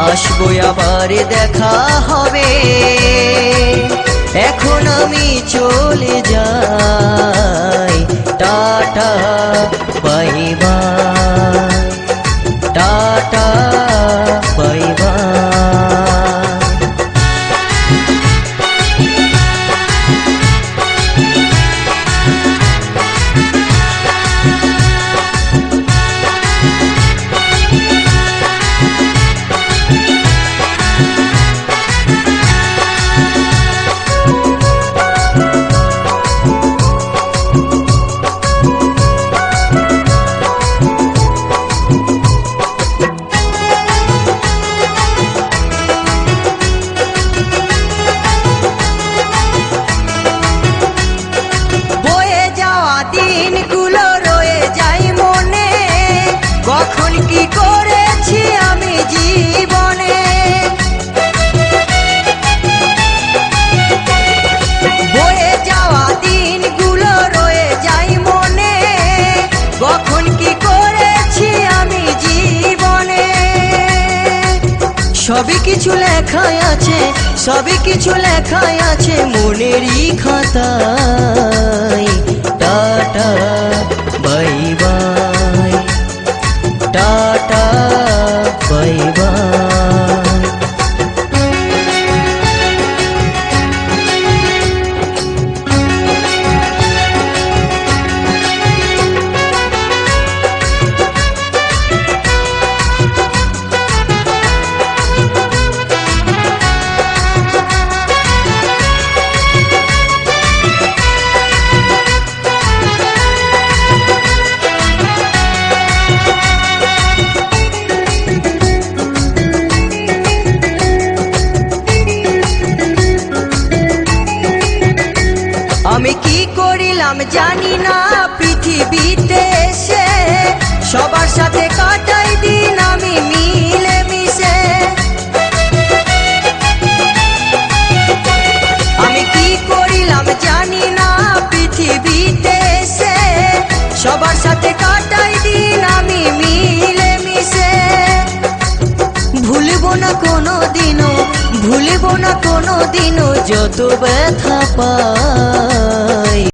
আসব আবার দেখা হবে। এখন আমি চলে যাই। Tata bye tata. সবই কিছু লেখায় আছে সবই কিছু লেখায় আছে মনেরই খাতায় কি করিলাম জানি না, পৃথিবীতে এসে সবার সাথে কাটাই দিন আমি মিলে মিশে আমি কি করিলাম জানি না, পৃথিবীতে এসে সবার সাথে কাটাই দিন আমি মিলে মিশে ভুলব না কোনো দিনও ভুলব না কোনো দিনও যত ব্যথা পাই